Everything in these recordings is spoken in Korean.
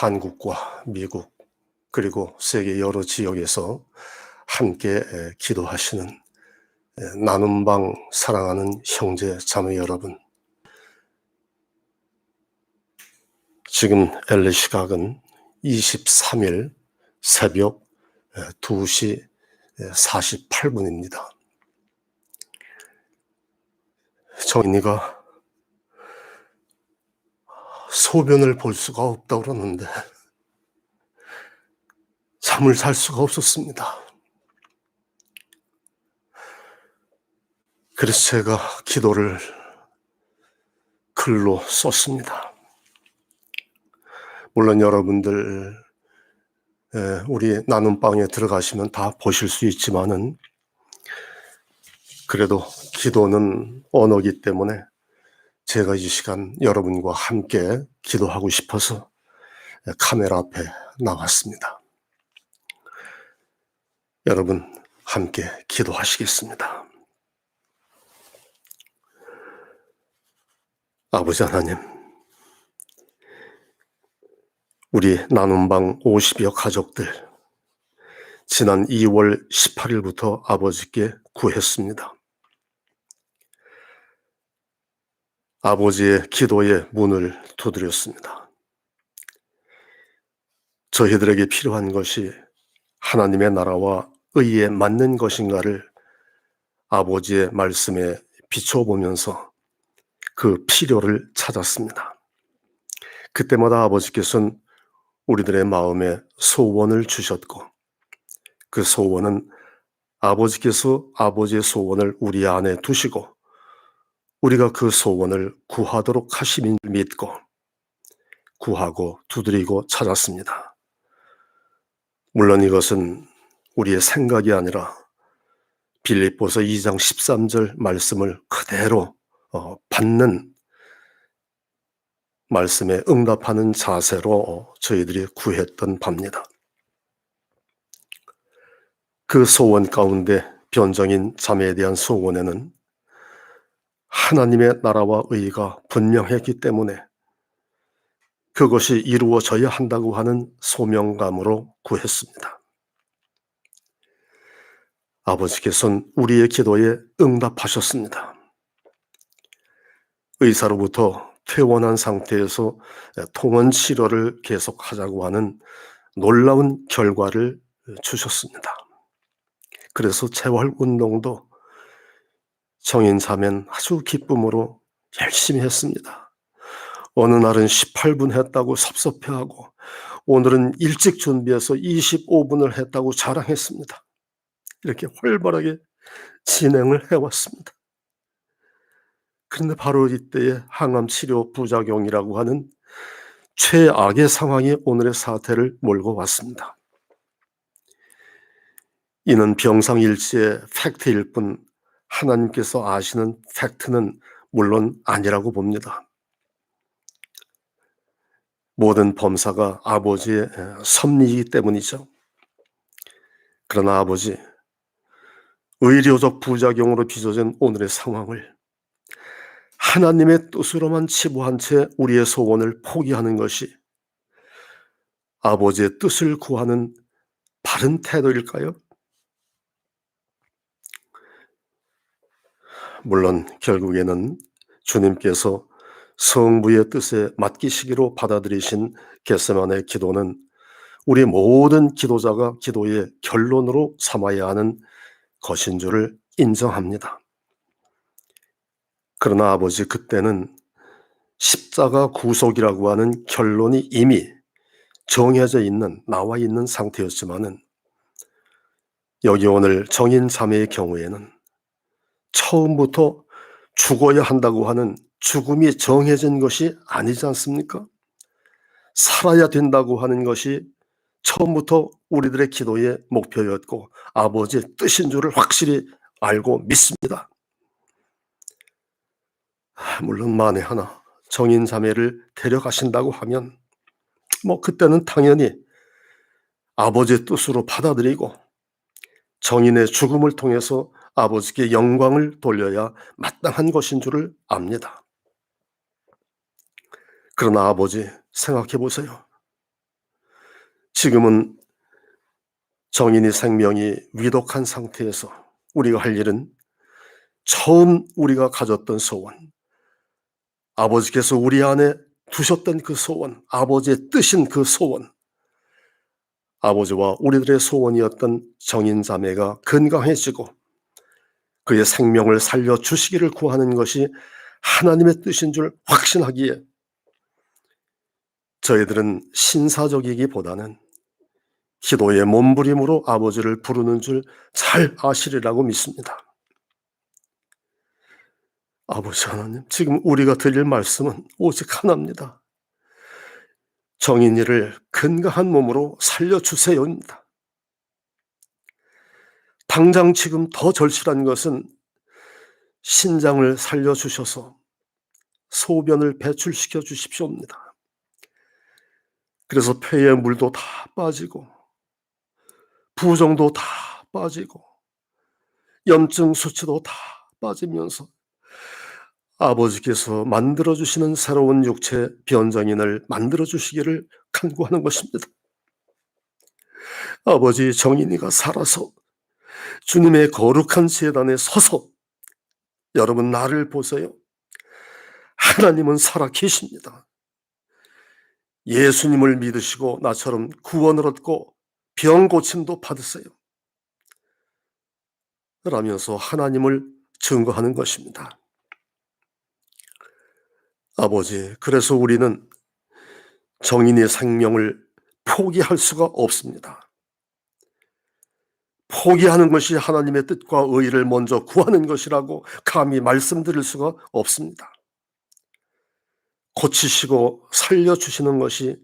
한국과 미국 그리고 세계 여러 지역에서 함께 기도하시는 나눔방 사랑하는 형제 자매 여러분 지금 LA 시각은 23일 새벽 2시 48분입니다. 정인이가 소변을 볼 수가 없다고 그러는데 잠을 잘 수가 없었습니다. 그래서 제가 기도를 글로 썼습니다. 물론 여러분들 우리 나눔 방에 들어가시면 다 보실 수 있지만은 그래도 기도는 언어기 때문에 제가 이 시간 여러분과 함께 기도하고 싶어서 카메라 앞에 나왔습니다. 여러분 함께 기도하시겠습니다. 아버지 하나님, 우리 나눔방 50여 가족들, 지난 2월 18일부터 아버지께 구했습니다. 아버지의 기도의 문을 두드렸습니다. 저희들에게 필요한 것이 하나님의 나라와 의에 맞는 것인가를 아버지의 말씀에 비춰보면서 그 필요를 찾았습니다. 그때마다 아버지께서는 우리들의 마음에 소원을 주셨고 그 소원은 아버지께서 아버지의 소원을 우리 안에 두시고 우리가 그 소원을 구하도록 하심인 믿고 구하고 두드리고 찾았습니다. 물론 이것은 우리의 생각이 아니라 빌립보서 2장 13절 말씀을 그대로 어, 받는 말씀에 응답하는 자세로 저희들이 구했던 바입니다. 그 소원 가운데 변정인 자매에 대한 소원에는 하나님의 나라와 의가 분명했기 때문에 그것이 이루어져야 한다고 하는 소명감으로 구했습니다. 아버지께서는 우리의 기도에 응답하셨습니다. 의사로부터 퇴원한 상태에서 통원 치료를 계속하자고 하는 놀라운 결과를 주셨습니다. 그래서 재활 운동도 성인 자면 아주 기쁨으로 열심히 했습니다. 어느 날은 18분 했다고 섭섭해하고 오늘은 일찍 준비해서 25분을 했다고 자랑했습니다. 이렇게 활발하게 진행을 해왔습니다. 그런데 바로 이때에 항암 치료 부작용이라고 하는 최악의 상황이 오늘의 사태를 몰고 왔습니다. 이는 병상일지의 팩트일 뿐 하나님께서 아시는 팩트는 물론 아니라고 봅니다. 모든 범사가 아버지의 섭리이기 때문이죠. 그러나 아버지, 의료적 부작용으로 빚어진 오늘의 상황을 하나님의 뜻으로만 치부한 채 우리의 소원을 포기하는 것이 아버지의 뜻을 구하는 바른 태도일까요? 물론 결국에는 주님께서 성부의 뜻에 맡기시기로 받아들이신 겟세만의 기도는 우리 모든 기도자가 기도의 결론으로 삼아야 하는 것인 줄을 인정합니다. 그러나 아버지 그때는 십자가 구속이라고 하는 결론이 이미 정해져 있는 나와 있는 상태였지만은 여기 오늘 정인 자매의 경우에는 처음부터 죽어야 한다고 하는 죽음이 정해진 것이 아니지 않습니까? 살아야 된다고 하는 것이 처음부터 우리들의 기도의 목표였고 아버지의 뜻인 줄을 확실히 알고 믿습니다. 물론 만에 하나 정인 자매를 데려가신다고 하면 뭐 그때는 당연히 아버지의 뜻으로 받아들이고 정인의 죽음을 통해서 아버지께 영광을 돌려야 마땅한 것인 줄을 압니다. 그러나 아버지 생각해 보세요. 지금은 정인이 생명이 위독한 상태에서 우리가 할 일은 처음 우리가 가졌던 소원, 아버지께서 우리 안에 두셨던 그 소원, 아버지의 뜻인 그 소원, 아버지와 우리들의 소원이었던 정인 자매가 건강해지고 그의 생명을 살려 주시기를 구하는 것이 하나님의 뜻인 줄 확신하기에 저희들은 신사적이기보다는 기도의 몸부림으로 아버지를 부르는 줄 잘 아시리라고 믿습니다. 아버지 하나님, 지금 우리가 드릴 말씀은 오직 하나입니다. 정인 이를 건강한 몸으로 살려주세요입니다. 당장 지금 더 절실한 것은 신장을 살려주셔서 소변을 배출시켜 주십시오입니다. 그래서 폐의 물도 다 빠지고 부정도 다 빠지고 염증 수치도 다 빠지면서 아버지께서 만들어 주시는 새로운 육체 변장인을 만들어 주시기를 간구하는 것입니다. 아버지 정인이가 살아서 주님의 거룩한 재단에 서서 여러분 나를 보세요. 하나님은 살아 계십니다. 예수님을 믿으시고 나처럼 구원을 얻고 병 고침도 받으세요. 라면서 하나님을 증거하는 것입니다. 아버지, 그래서 우리는 정인의 생명을 포기할 수가 없습니다. 포기하는 것이 하나님의 뜻과 의를 먼저 구하는 것이라고 감히 말씀드릴 수가 없습니다. 고치시고 살려주시는 것이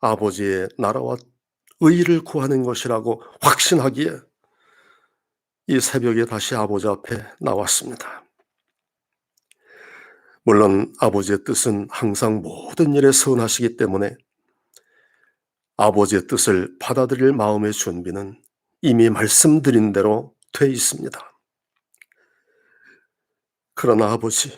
아버지의 나라와 의를 구하는 것이라고 확신하기에 이 새벽에 다시 아버지 앞에 나왔습니다. 물론 아버지의 뜻은 항상 모든 일에 선하시기 때문에 아버지의 뜻을 받아들일 마음의 준비는 이미 말씀드린 대로 돼 있습니다. 그러나 아버지,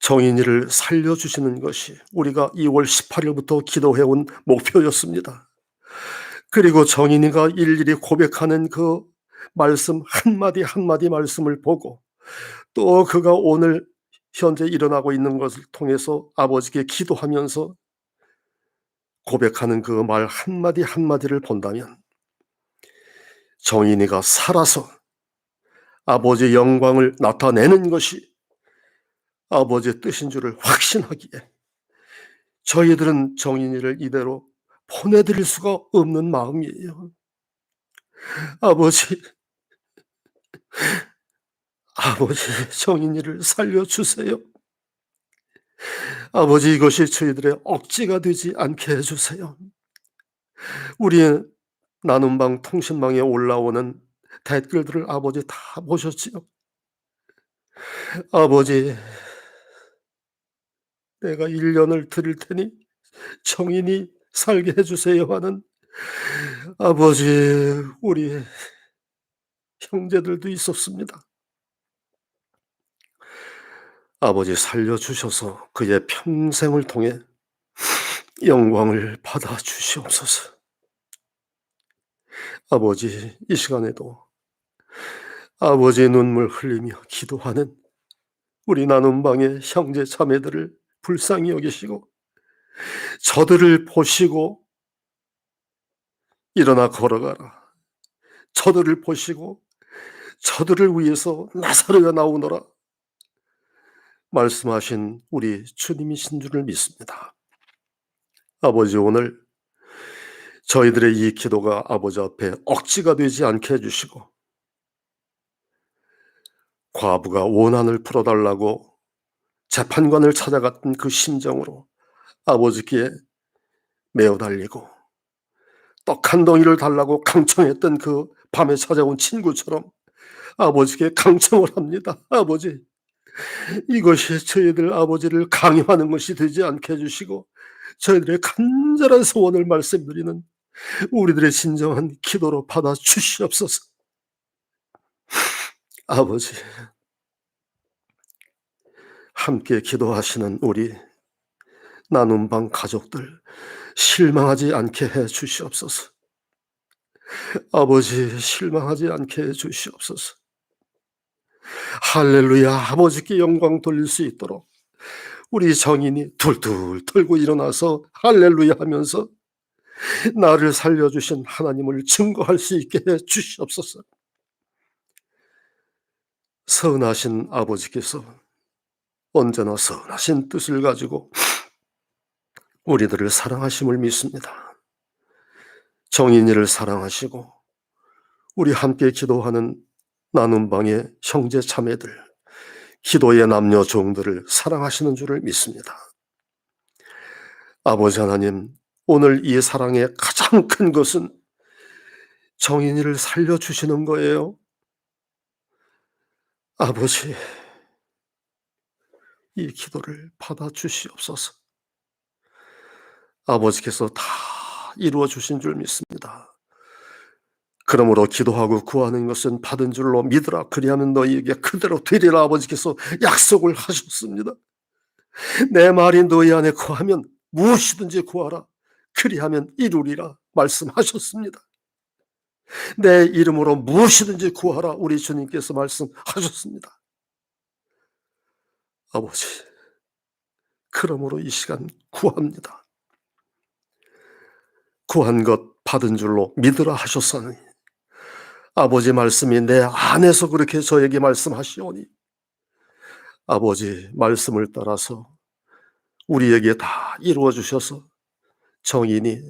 정인이를 살려주시는 것이 우리가 2월 18일부터 기도해온 목표였습니다. 그리고 정인이가 일일이 고백하는 그 말씀 한마디 한마디 말씀을 보고 또 그가 오늘 현재 일어나고 있는 것을 통해서 아버지께 기도하면서 고백하는 그 말 한마디 한마디를 본다면 정인이가 살아서 아버지의 영광을 나타내는 것이 아버지의 뜻인 줄을 확신하기에 저희들은 정인이를 이대로 보내드릴 수가 없는 마음이에요. 아버지, 아버지 정인이를 살려주세요. 아버지 이것이 저희들의 억지가 되지 않게 해주세요. 우리의 나눔방 통신망에 올라오는 댓글들을 아버지 다 보셨지요? 아버지, 내가 1년을 드릴 테니 정인이 살게 해주세요 하는 아버지, 우리 형제들도 있었습니다. 아버지 살려주셔서 그의 평생을 통해 영광을 받아 주시옵소서. 아버지, 이 시간에도 아버지의 눈물 흘리며 기도하는 우리 나눔방의 형제 자매들을 불쌍히 여기시고 저들을 보시고 일어나 걸어가라. 저들을 보시고 저들을 위해서 나사로가 나오너라. 말씀하신 우리 주님이신 줄을 믿습니다. 아버지 오늘 저희들의 이 기도가 아버지 앞에 억지가 되지 않게 해주시고 과부가 원한을 풀어달라고 재판관을 찾아갔던 그 심정으로 아버지께 매어 달리고 떡 한 덩이를 달라고 강청했던 그 밤에 찾아온 친구처럼 아버지께 강청을 합니다. 아버지, 이것이 저희들 아버지를 강요하는 것이 되지 않게 해주시고 저희들의 간절한 소원을 말씀드리는 우리들의 진정한 기도로 받아 주시옵소서. 아버지, 함께 기도하시는 우리 나눔방 가족들, 실망하지 않게 해 주시옵소서. 아버지 실망하지 않게 해 주시옵소서. 할렐루야 아버지께 영광 돌릴 수 있도록 우리 정인이 둘둘 털고 일어나서 할렐루야 하면서 나를 살려주신 하나님을 증거할 수 있게 해 주시옵소서. 선하신 아버지께서 언제나 선하신 뜻을 가지고 우리들을 사랑하심을 믿습니다. 정인이를 사랑하시고 우리 함께 기도하는 나눔방의 형제 자매들, 기도의 남녀 종들을 사랑하시는 줄을 믿습니다. 아버지 하나님, 오늘 이 사랑의 가장 큰 것은 정인이를 살려주시는 거예요. 아버지, 이 기도를 받아주시옵소서. 아버지께서 다 이루어 주신 줄 믿습니다. 그러므로 기도하고 구하는 것은 받은 줄로 믿으라. 그리하면 너희에게 그대로 되리라. 아버지께서 약속을 하셨습니다. 내 말이 너희 안에 구하면 무엇이든지 구하라. 그리하면 이루리라. 말씀하셨습니다. 내 이름으로 무엇이든지 구하라. 우리 주님께서 말씀하셨습니다. 아버지, 그러므로 이 시간 구합니다. 구한 것 받은 줄로 믿으라 하셨사니 아버지 말씀이 내 안에서 그렇게 저에게 말씀하시오니 아버지 말씀을 따라서 우리에게 다 이루어 주셔서 정인이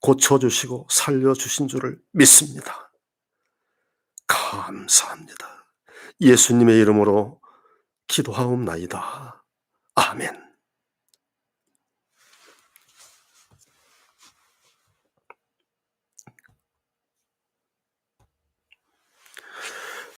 고쳐주시고 살려주신 줄을 믿습니다. 감사합니다. 예수님의 이름으로 기도하옵나이다.